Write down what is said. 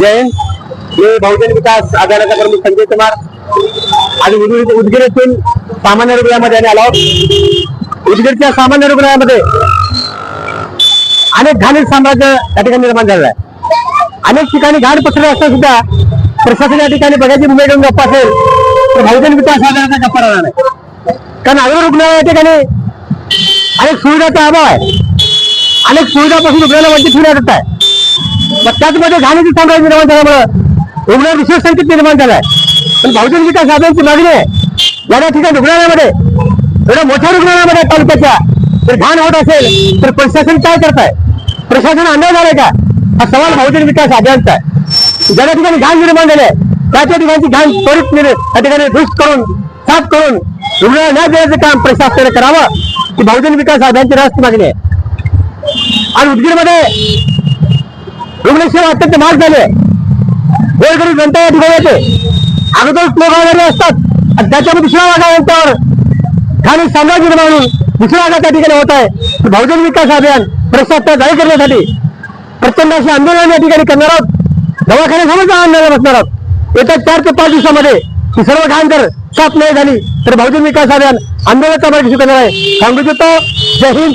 जय. हिंद मी बहुजन विकास आघाडीचा प्रमुख संजय कुमार. आणि उदगीर उदगीर येथील सामान्य रुग्णालयामध्ये आम्ही आलो उदगीरच्या सामान्य रुग्णालयामध्ये अनेक घाणीत साम्राज्य या ठिकाणी निर्माण झालेलं आहे. अनेक ठिकाणी घाण पसरले असता सुद्धा प्रशासन या ठिकाणी बघायची मुंबई घेऊन गप्पा असेल तर बहुजन विकास आघाडीचा गप्पा राहणार नाही. कारण आग्रा रुग्णालय या ठिकाणी अनेक सुविधाचा अभाव आहे. अनेक सुविधापासून रुग्णाला वंचित ठेवण्यात येत आहे. मग त्याचमध्ये घाणीचे साम्राज्य निर्माण झाल्यामुळं रुग्ण विशेष संकेत निर्माण झालाय. पण बहुजन विकास साधनांची मागणी आहे. या ठिकाणी रुग्णालयामध्ये एवढ्या मोठ्या रुग्णालयामध्ये तालुक्याच्या जर घाण होत असेल तर प्रशासन काय करताय? प्रशासन अन्याय झालाय का? हा सवाल बहुजन विकास आघाडीचा आहे. ज्या ठिकाणी घाण निर्माण झाले त्या त्या ठिकाणची घाण त्वरित त्या ठिकाणी दुष्ट करून साफ करून रुग्णालय न देण्याचं काम प्रशासनाने करावं ही बहुजन विकास आघाडीची रास्त मागणी आहे. आणि उदगीरमध्ये रुग्णसेवा अत्यंत महाग झाली. आहे गोरगरीब जनता या ठिकाणी येते अगोदर लोक वगैरे असतात. आणि त्याच्यामध्ये दुसऱ्या भागानंतर खाली साम्राज्य निर्माण होऊन दुसऱ्या भागात त्या ठिकाणी होत आहे. बहुजन विकास अभियान प्रशासनात जाहीर करण्यासाठी प्रचंड असे आंदोलन या ठिकाणी करणार आहोत. दवाखान्यासमोर आंदोलन बसणार आहोत. येत्या चार ते पाच दिवसामध्ये ही सर्व घाण जर साफ नाही झाली तर बहुजन विकास अभियान आंदोलनाचा मार्ग सुरू करणार आहे. सांगू इच्छितो जय हिंद.